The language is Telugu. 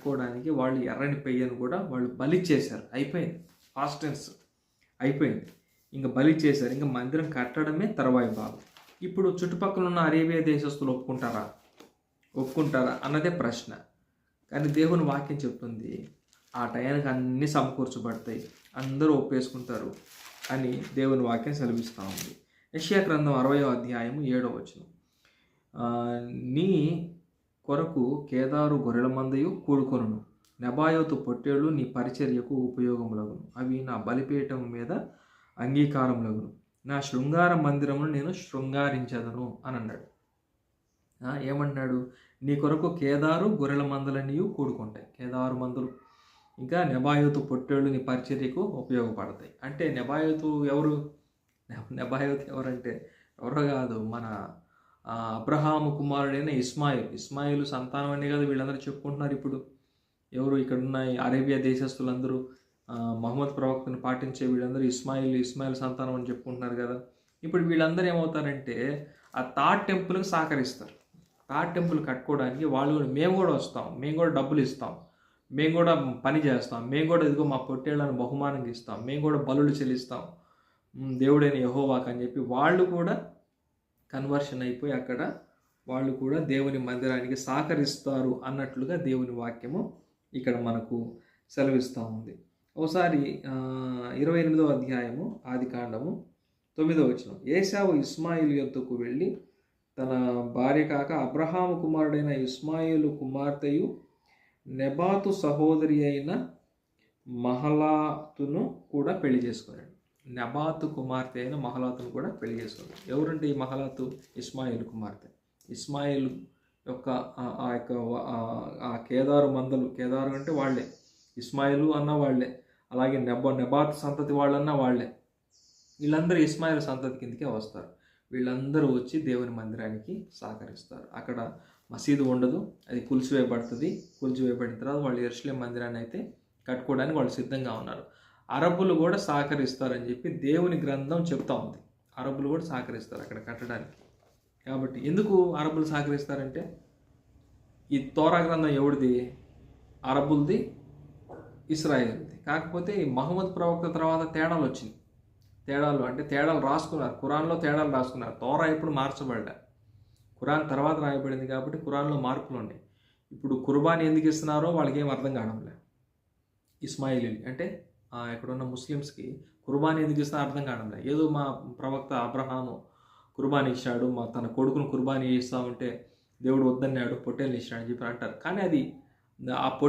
పెట్టుకోవడానికి వాళ్ళు ఎర్రని పెయ్యను కూడా వాళ్ళు బలి చేశారు. అయిపోయింది. ఫాస్ట్ టెన్స్ అయిపోయింది. ఇంకా బలి చేశారు. ఇంకా మందిరం కట్టడమే తర్వాయి భాగం. ఇప్పుడు చుట్టుపక్కల ఉన్న అరేబియా దేశస్తులు ఒప్పుకుంటారా? ఒప్పుకుంటారా అన్నదే ప్రశ్న. కానీ దేవుని వాక్యం చెప్తుంది ఆ టయానికి అన్నీ సమకూర్చబడతాయి. అందరూ ఒప్పేసుకుంటారు అని దేవుని వాక్యం సెలవిస్తూ ఉంది. యష్యా గ్రంథం అరవయో అధ్యాయము ఏడో వచనం. నీ కొరకు కేదారు గొర్రెల మందయు కూడుకొనును. నెబాయోతు పొట్టేళ్ళు నీ పరిచర్యకు ఉపయోగములగును. అవి నా బలిపీఠం మీద అంగీకారములగును. నా శృంగార మందిరమును నేను శృంగారించదను అని అన్నాడు ఏమన్నాడు? నీ కొరకు కేదారు గొర్రెల మందలన్నీయు కూడుకుంటాయి. కేదారు మందులు. ఇంకా నెబాయోతు పొట్టేళ్ళు నీ పరిచర్యకు ఉపయోగపడతాయి. అంటే నెబాయోతు ఎవరు? నెబాయోతు ఎవరంటే? ఎవరో కాదు మన అబ్రహాము కుమారుడైన ఇస్మాయిల్. ఇస్మాయిల్ సంతానం అనే కదా వీళ్ళందరూ చెప్పుకుంటున్నారు ఇప్పుడు. ఎవరు ఇక్కడ ఉన్న ఈ అరేబియా దేశస్తులందరూ మహమ్మద్ ప్రవక్తను పాటించే వీళ్ళందరూ ఇస్మాయిల్ ఇస్మాయిల్ సంతానం అని చెప్పుకుంటున్నారు కదా. ఇప్పుడు వీళ్ళందరూ ఏమవుతారంటే ఆ థాట్ టెంపుల్కి సహకరిస్తారు. థాట్ టెంపుల్ కట్టుకోవడానికి వాళ్ళు కూడా మేము కూడా వస్తాం మేము కూడా డబ్బులు ఇస్తాం మేము కూడా పని చేస్తాం మేము కూడా ఇదిగో మా పొట్టేళ్ళని బహుమానంగా ఇస్తాం మేము కూడా బలులు చెల్లిస్తాం. దేవుడైన యహోవాక్ అని చెప్పి వాళ్ళు కూడా కన్వర్షన్ అయిపోయి అక్కడ వాళ్ళు కూడా దేవుని మందిరానికి సహకరిస్తారు అన్నట్లుగా దేవుని వాక్యము ఇక్కడ మనకు సెలవిస్తూ ఉంది. ఒకసారి ఇరవై ఎనిమిదవ అధ్యాయము ఆది కాండము తొమ్మిదవ వచనం. ఏసావు ఇస్మాయిల్ యొద్దకు వెళ్ళి తన భార్య కాక అబ్రహాము కుమారుడైన ఇస్మాయిలు కుమార్తెయు నెబాతు సహోదరి అయిన మహలాతును కూడా పెళ్ళి చేసుకున్నాడు. నబాతు కుమార్తె అయిన మహలాతును కూడా పెళ్ళి చేసుకోవాలి ఎవరంటే ఈ మహలాతు? ఇస్మాయిల్ కుమార్తె. ఇస్మాయిల్ యొక్క ఆ- యొక్క ఆ- కేదారు మందలు కేదారు అంటే వాళ్ళే. ఇస్మాయిలు అన్న వాళ్ళే. అలాగే నెబ నెబాత్ సంతతి వాళ్ళన్నా వాళ్ళే. వీళ్ళందరూ ఇస్మాయిల్ సంతతి కిందకే వస్తారు. వీళ్ళందరూ వచ్చి దేవుని మందిరానికి సహకరిస్తారు. అక్కడ మసీదు ఉండదు అది కూల్చివేయబడుతుంది కూల్చివేయబడిన తర్వాత వాళ్ళు ఎరుసలేం మందిరాన్ని అయితే కట్టుకోవడానికి వాళ్ళు సిద్ధంగా ఉన్నారు. అరబ్బులు కూడా సహకరిస్తారని చెప్పి దేవుని గ్రంథం చెప్తా ఉంది. అరబ్బులు కూడా సహకరిస్తారు అక్కడ కట్టడానికి. కాబట్టి ఎందుకు అరబ్బులు సహకరిస్తారంటే ఈ తోరా గ్రంథం ఎవడిది అరబ్బులది ఇస్రాయేల్ది. కాకపోతే ఈ మహమ్మద్ ప్రవక్త తర్వాత తేడాలు వచ్చింది తేడాలు అంటే తేడాలు రాసుకున్నారు. ఖురాన్లో తేడాలు రాసుకున్నారు. తోరా ఎప్పుడు మార్చబడ్డా? ఖురాన్ తర్వాత రాయబడింది కాబట్టి ఖురాన్లో మార్పులు ఉన్నాయి. ఇప్పుడు కుర్బానీ ఎందుకు ఇస్తున్నారో వాళ్ళకి ఏం అర్థం కావడంలే. ఇస్మాయిలీ అంటే ఇక్కడున్న ముస్లిమ్స్కి కుర్బానీ ఎందుకు ఇస్తున్నా అర్థం కావడంలే ఏదో మా ప్రవక్త అబ్రహాము కుర్బానీ ఇచ్చాడు మా తన కొడుకును కుర్బానీ ఇస్తామంటే దేవుడు వద్దన్నాడు పొట్టేలు ఇచ్చాడు అని చెప్పి అంటారు. కానీ అది ఆ పొట్టేలు